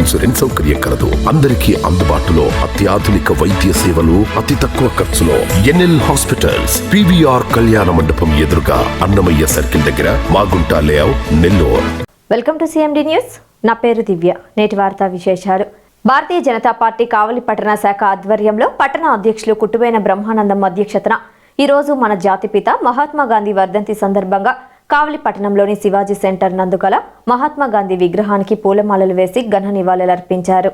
Insurance సౌకర్యం కలదు. అందరికీ అందుబాటులో అత్యాధునిక వైద్య సేవలు అతి తక్కువ ఖర్చులో ఎన్ఎల్ హాస్పిటల్స్ పివిఆర్ కళ్యాణ మండపం ఎదురుగా అన్నమయ్య సర్కిల్ దగ్గర Magunta layout Nellore. Welcome to CMD news నా పేరు దివ్య. నేటి వార్తా విశేషాలు. భారతీయ జనతా పార్టీ కావలి పట్టణ శాఖ ఆధ్వర్యంలో పట్టణ అధ్యక్షులు కుట్టువైన బ్రహ్మానందం అధ్యక్షతన ఈరోజు మన జాతిపిత మహాత్మా గాంధీ వర్ధంతి సందర్భంగా కావలి పట్టణంలోని శివాజీ సెంటర్ నందుగల మహాత్మా గాంధీ విగ్రహానికి పూలమాలలు వేసి ఘన నివాళులర్పించారు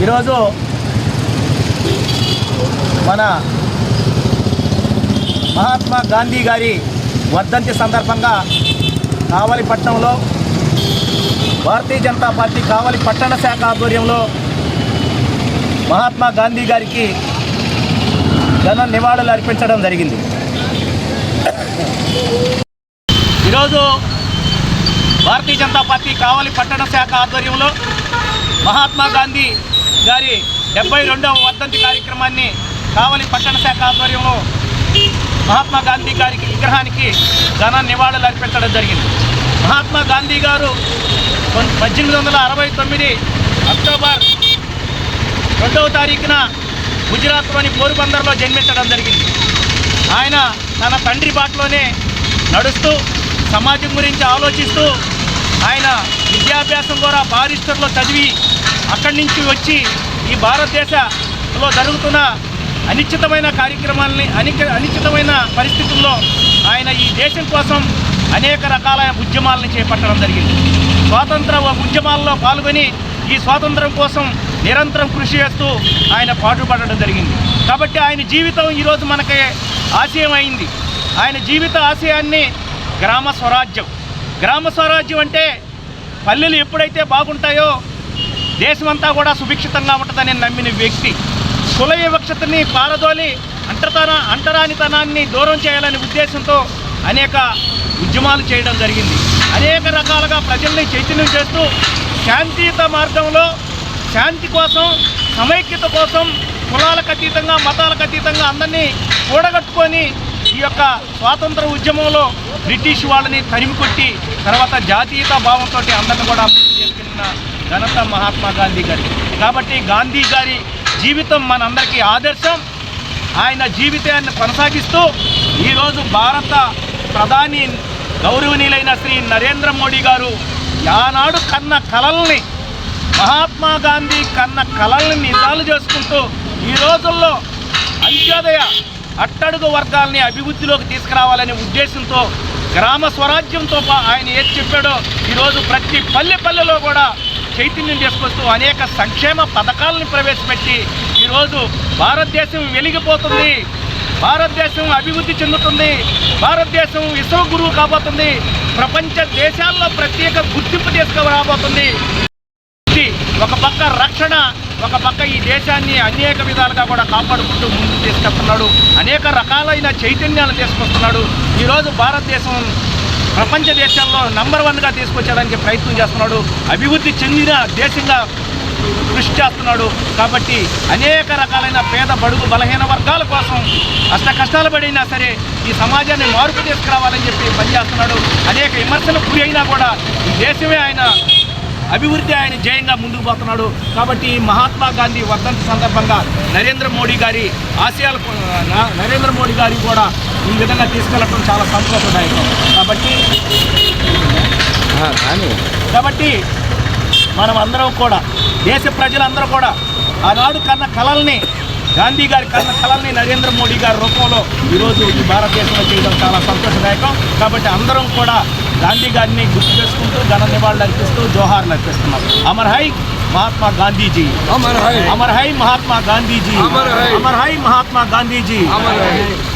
ఈరోజు మన మహాత్మా గాంధీ గారి వర్ధంతి సందర్భంగా కావలిపట్నంలో భారతీయ జనతా పార్టీ కావలి పట్టణ శాఖ ఆధ్వర్యంలో మహాత్మా గాంధీ గారికి ఘన నివాళులు అర్పించడం జరిగింది. ఈరోజు భారతీయ జనతా పార్టీ కావలి పట్టణ శాఖ ఆధ్వర్యంలో మహాత్మా గాంధీ గారి డెబ్బై రెండవ వర్ధంతి కార్యక్రమాన్ని కావలి పట్టణ శాఖ ఆధ్వర్యంలో మహాత్మా గాంధీ గారికి విగ్రహానికి ఘన నివాళులు అర్పించడం జరిగింది. మహాత్మా గాంధీ గారు పద్దెనిమిది వందల అరవై తొమ్మిది అక్టోబర్ రెండవ తారీఖున గుజరాత్లోని పోరుబందర్లో జన్మించడం జరిగింది. ఆయన తన తండ్రి బాటలోనే నడుస్తూ సమాజం గురించి ఆలోచిస్తూ ఆయన విద్యాభ్యాసం కూడా బారిస్టర్లో చదివి అక్కడి నుంచి వచ్చి ఈ భారతదేశంలో జరుగుతున్న అనిశ్చితమైన కార్యక్రమాలని అని అనిశ్చితమైన పరిస్థితుల్లో ఆయన ఈ దేశం కోసం అనేక రకాల ఉద్యమాలను చేపట్టడం జరిగింది. స్వాతంత్ర ఉద్యమాల్లో పాల్గొని ఈ స్వాతంత్రం కోసం నిరంతరం కృషి చేస్తూ ఆయన పాటుపడడం జరిగింది. కాబట్టి ఆయన జీవితం ఈరోజు మనకి ఆశయం అయింది ఆయన జీవిత ఆశయాన్ని గ్రామ స్వరాజ్యం. గ్రామ స్వరాజ్యం అంటే పల్లెలు ఎప్పుడైతే బాగుంటాయో దేశమంతా కూడా సుభిక్షితంగా ఉంటుందని నమ్మిన వ్యక్తి. కుల వివక్షతని పారదోలి అంటతన అంటరానితనాన్ని దూరం చేయాలనే ఉద్దేశంతో అనేక ఉద్యమాలు చేయడం జరిగింది. అనేక రకాలుగా ప్రజల్ని చైతన్యం చేస్తూ శాంతియుత మార్గంలో శాంతి కోసం సమైక్యత కోసం కులాలకు అతీతంగా మతాలకు అతీతంగా అందరినీ కూడగట్టుకొని ఈ యొక్క స్వాతంత్ర ఉద్యమంలో బ్రిటిష్ వాళ్ళని తరిమికొట్టి తర్వాత జాతీయత భావంతో అందరిని కూడా చేసుకున్న ఘనత మహాత్మా గాంధీ గారి. కాబట్టి గాంధీ గారి జీవితం మనందరికీ ఆదర్శం. ఆయన జీవితాన్ని కొనసాగిస్తూ ఈరోజు భారత ప్రధాని గౌరవనీయులైన శ్రీ నరేంద్ర మోడీ గారు ఆనాడు కన్న కలల్ని మహాత్మా గాంధీ కన్న కలల్ని నిజాలు చేసుకుంటూ ఈ రోజుల్లో అంత్యోదయ అట్టడుగు వర్గాల్ని అభివృద్ధిలోకి తీసుకురావాలనే ఉద్దేశంతో గ్రామ స్వరాజ్యంతో పా- ఆయన ఏది చెప్పాడో ఈరోజు ప్రతి పల్లె పల్లెలో కూడా చైతన్యం చేసుకొస్తూ అనేక సంక్షేమ పథకాలను ప్రవేశపెట్టి ఈరోజు భారతదేశం వెలిగిపోతుంది. భారతదేశం అభివృద్ధి చెందుతుంది. భారతదేశం విశ్వ గురువు కాబోతుంది. ప్రపంచ దేశాల్లో ప్రత్యేక గుర్తింపు తీసుకురాబోతుంది. ఒక పక్క రక్షణ ఒక పక్క ఈ దేశాన్ని అనేక విధాలుగా కూడా కాపాడుకుంటూ ముందుకు తీసుకెళ్తున్నాడు. అనేక రకాలైన చైతన్యాలు తీసుకొస్తున్నాడు. ఈరోజు భారతదేశం ప్రపంచ దేశాల్లో నంబర్ వన్గా తీసుకొచ్చేదానికి ప్రయత్నం చేస్తున్నాడు. అభివృద్ధి చెందిన దేశంగా కృషి చేస్తున్నాడు. కాబట్టి అనేక రకాలైన పేద బడుగు బలహీన వర్గాల కోసం అష్ట కష్టాలు పడినా సరే ఈ సమాజాన్ని మార్పు తీసుకురావాలని చెప్పి పనిచేస్తున్నాడు. అనేక విమర్శలకు గురి అయినా కూడా ఈ దేశమే ఆయన అభివృద్ధి ఆయన జయంగా ముందుకు పోతున్నాడు. కాబట్టి మహాత్మా గాంధీ వర్ధంతి సందర్భంగా నరేంద్ర మోడీ గారి ఆశయాలు నరేంద్ర మోడీ గారి కూడా ఈ విధంగా తీసుకెళ్ళటం చాలా సంతోషదాయకం. కాబట్టి కాబట్టి మనం అందరం కూడా దేశ ప్రజలందరూ కూడా ఆనాడు కన్న కళల్ని గాంధీ గారి కన్న కళల్ని నరేంద్ర మోడీ గారి రూపంలో ఈరోజు ఈ భారతదేశంలో చేయడం చాలా సంతోషదాయకం. కాబట్టి అందరం కూడా गांधी गारेको घन निवास्त जोहार अमर हई महात्मा गांधीजी अमर हई अमर हई महात्मा गांधीजी अमर हई महात्मा गांधीजी अमर